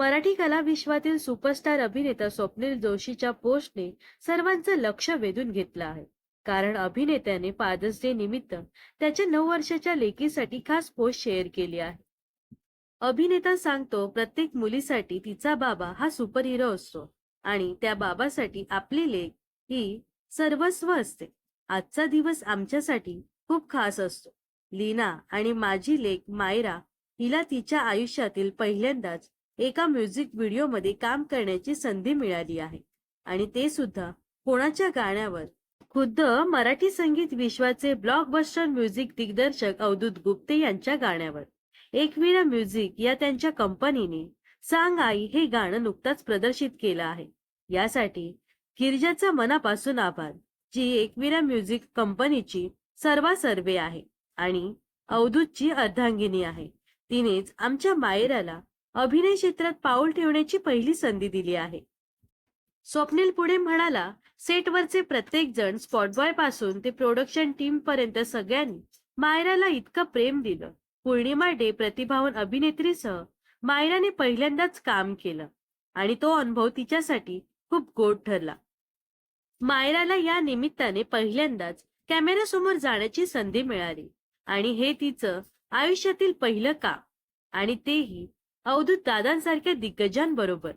मराठी कला विश्वातील सुपरस्टार अभिनेता स्वप्नील जोशीच्या पोस्टने सर्वांचं लक्ष वेधून घेतलं आहे. कारण अभिनेत्याने फादर्स डे निमित्त त्याच्या नऊ वर्षाच्या लेकीसाठी खास पोस्ट शेअर केली आहे. अभिनेता सांगतो प्रत्येक मुलीसाठी तिचा बाबा हा सुपर हिरो असतो आणि त्या बाबासाठी आपली लेक ही सर्वस्व असते. आजचा दिवस आमच्यासाठी खूप खास असतो. लीना आणि माझी लेक मायरा हिला तिच्या आयुष्यातील पहिल्यांदाच एका म्युझिक व्हिडिओमध्ये काम करण्याची संधी मिळाली आहे. आणि ते सुद्धा कोणाच्या गाण्यावर? खुद्द मराठी संगीत विश्वाचे ब्लॉकबस्टर म्युझिक दिग्दर्शक अवधूत गुप्ते यांच्या गाण्यावर. एकविरा म्युझिक या त्यांच्या कंपनीने सांग आई हे गाणं नुकताच प्रदर्शित केलं आहे. यासाठी गिरजाचा मनापासून आभार जी एकविरा म्युझिक कंपनीची सर्वा सर्वे आहे आणि अवधूतची अर्धांगिनी आहे. तिनेच आमच्या मायराला अभिनय क्षेत्रात पाऊल ठेवण्याची पहिली संधी दिली आहे. स्वप्नील पुढे म्हणाला सेटवरचे प्रत्येक जण स्पॉटबॉयपासून ते प्रोडक्शन टीम पर्यंत सगळ्यांनी मायराला इतकं प्रेम दिलं. पौर्णिमा डे प्रतिभावन अभिनेत्रीसह मायराने पहिल्यांदाच काम केलं आणि तो अनुभव तिच्यासाठी खूप गोड ठरला. मायराला या निमित्ताने पहिल्यांदाच कॅमेऱ्यासमोर जाण्याची संधी मिळाली आणि हे तिचं आयुष्यातील पहिलं काम आणि तेही अवधूत दादांसारख्या दिग्गजांबरोबर.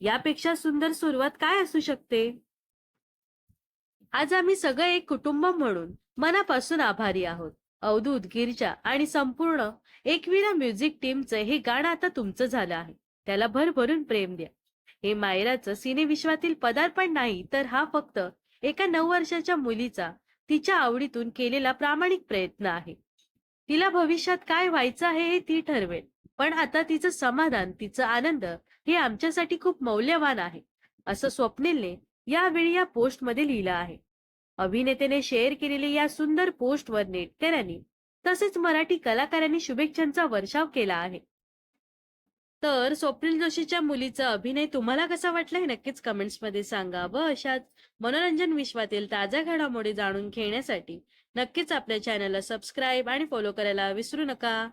यापेक्षा सुंदर सुरुवात काय असू शकते? आज आम्ही सगळे एक कुटुंब म्हणून मनापासून आभारी आहोत. अवधूत गिरजा आणि संपूर्ण एकविरा म्युझिक टीमचं हे गाणं आता तुमचं झालं आहे. त्याला भरभरून प्रेम द्या. हे मायराचं सिनेविश्वातील पदार्पण नाही तर हा फक्त एका नऊ वर्षाच्या मुलीचा तिच्या आवडीतून केलेला प्रामाणिक प्रयत्न आहे. तिला भविष्यात काय व्हायचं आहे हे ती ठरवेल. पण आता तिचं समाधान तिचं आनंद हे आमच्यासाठी खूप मौल्यवान आहे असं स्वप्नीलने यावेळी या पोस्टमध्ये लिहिलं आहे. अभिनेत्याने शेअर केलेल्या या सुंदर पोस्टवर नेटकऱ्यांनी तसेच मराठी कलाकारांनी शुभेच्छांचा वर्षाव केला आहे. तर स्वप्नील जोशीच्या मुलीचा अभिनय तुम्हाला कसा वाटला हे नक्कीच कमेंट्समध्ये सांगा. व अशाच मनोरंजन विश्वातील ताज्या घडामोडी जाणून घेण्यासाठी नक्कीच आपल्या चॅनलला सबस्क्राईब आणि फॉलो करायला विसरू नका.